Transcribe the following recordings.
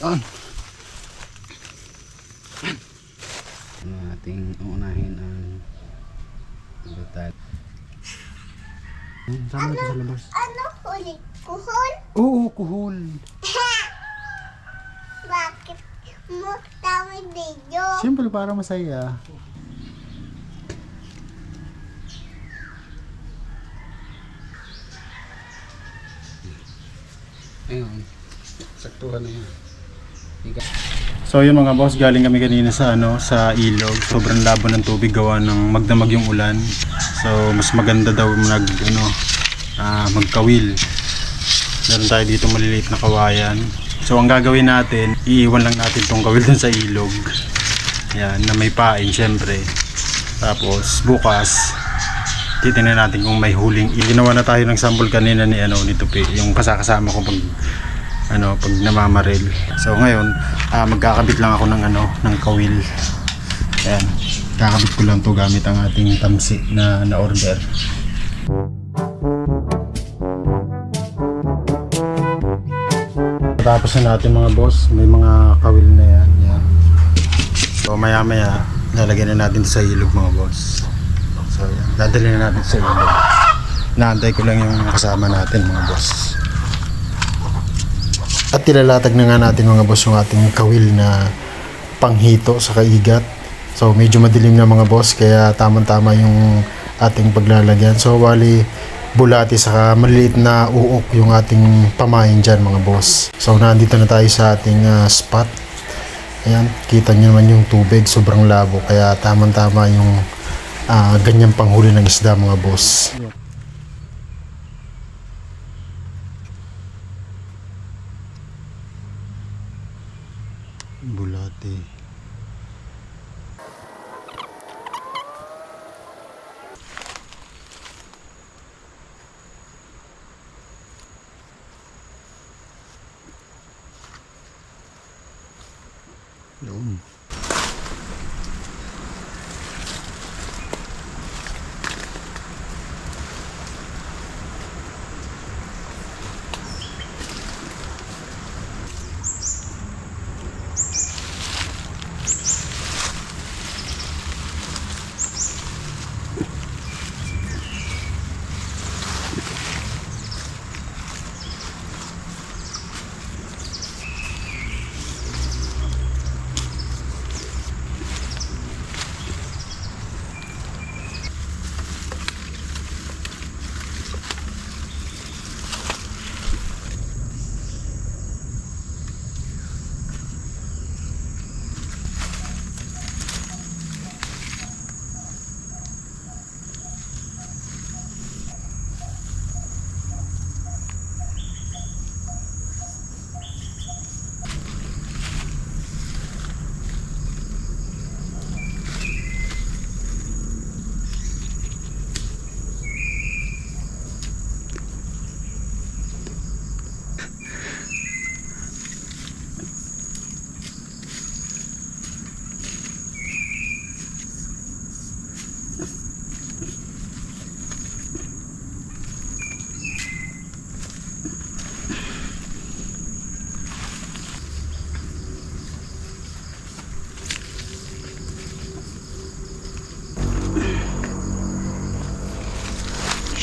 On. Ang ating uunahin ang butal. Hmm, Sama ito sa labas. Ano huli? Kuhol? Oo, kuhol. Bakit mo tawag video? Siyempre para masaya. Ayun. Saktuhan na yan. So yun mga boss, galing kami kanina sa ano sa ilog. Sobrang labo ng tubig gawa ng magdamag yung ulan. So mas maganda daw nag ano ah, magkawil. Meron tayo dito maliliit na kawayan. So ang gagawin natin, iiwan lang natin tong kawil dun sa ilog. Yan, na may pain syempre. Tapos bukas titingnan natin kung may huling ginawa na tayo ng sample kanina ni ano ni Tupi yung kasakasama ko pag ano pag namamaril. So ngayon ah, magkakabit lang ako ng ano ng kawil. Ayan. Kakabit ko lang to gamit ang ating tamsi na na order. Tapos na natin mga boss. May mga kawil na yan. Yan so maya maya lalagyan na natin sa ilog mga boss. So, yan. Dadali na natin sa ilog. Naantay ko lang yung kasama natin, mga boss. At tilalatag na nga natin, mga boss, yung ating kawil na panghito sa kaigat. So, medyo madilim na mga boss, kaya tamang-tama yung ating paglalagyan. So, wali bulati saka maliliit na uok yung ating pamain dyan mga boss. So, nandito na tayo sa ating ah, spot. Ayan, kita nyo naman yung tubig, sobrang labo. Kaya tamang-tama yung ah, ganyang panghuli ng isda mga boss.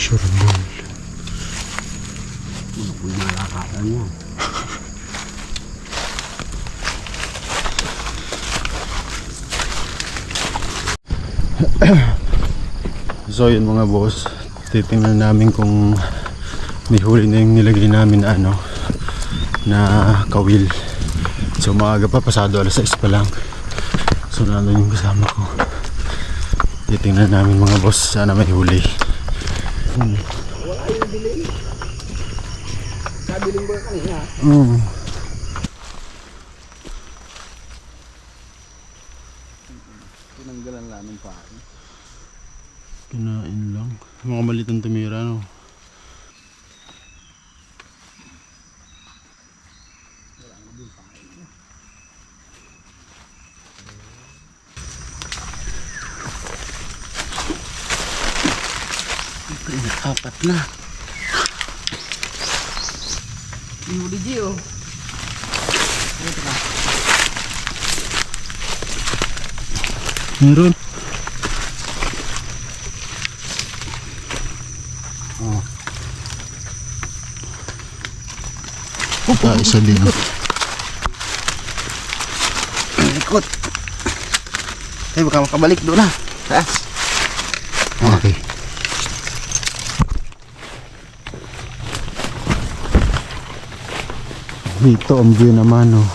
Sure ball. Ano kung malakasan mo? So yun mga boss, titingnan namin kung may huli na yung nilagay namin na ano na kawil. So maaga pa, pasado alas 6 pa lang. So nandun yung kasama ko. Titingnan namin mga boss, sana may huli. Hmm. Kabiling ba kanina? Mm. Tinanggalan lang ng paan. Kinain lang. Mga malitang tumira no. Apat na. Yung huli G oh. Meron. Oh. Ah, isa din. Ikot. Eh, baka makabalik doon na. Taas. Okay. Dito ang view naman oh.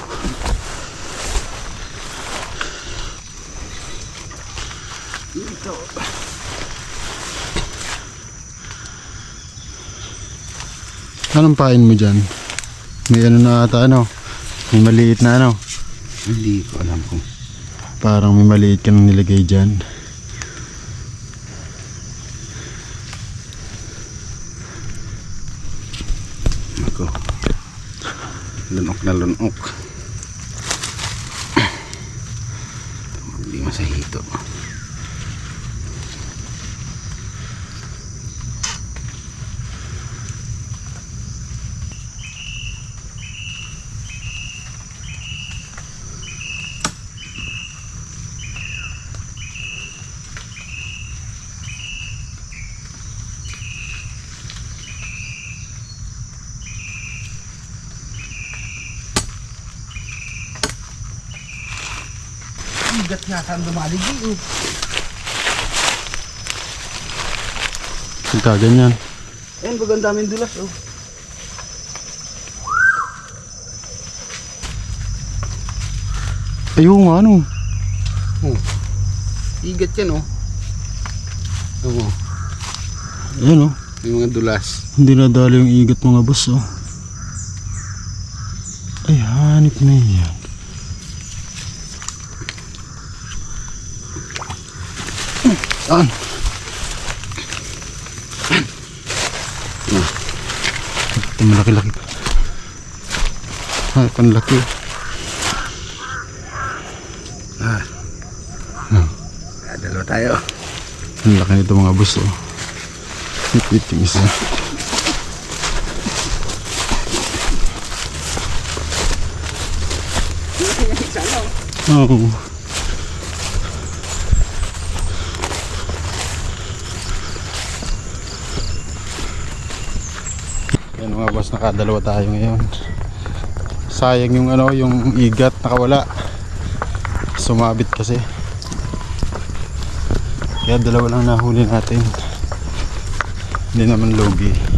Anong pain mo dyan? May ano na ata ano? May maliit na ano? Hindi ko alam kung Parang may maliit ka nang nilagay dyan. ako. Lunok na lunok. Hindi masahito. Igat nga saan dumaligi oh. Pagka ganyan. Ayun, bagang daming dulas oh. Ayun nga ano. Igat yan oh. Oo, Ayan oh. may mga dulas. Hindi nadali yung igat mga boss oh. Ay, hanip na yan. Saan? Ito malaki-laki. Ay, panlaki. Ah, dalawa tayo. Ang laki nito mga boss oh. Hit-hit yung isa. Oo. Mga boss, nakadalawa tayo ngayon. Sayang yung ano, yung igat nakawala. Sumabit kasi. Kaya dalawa lang nahuli natin. Hindi naman logi.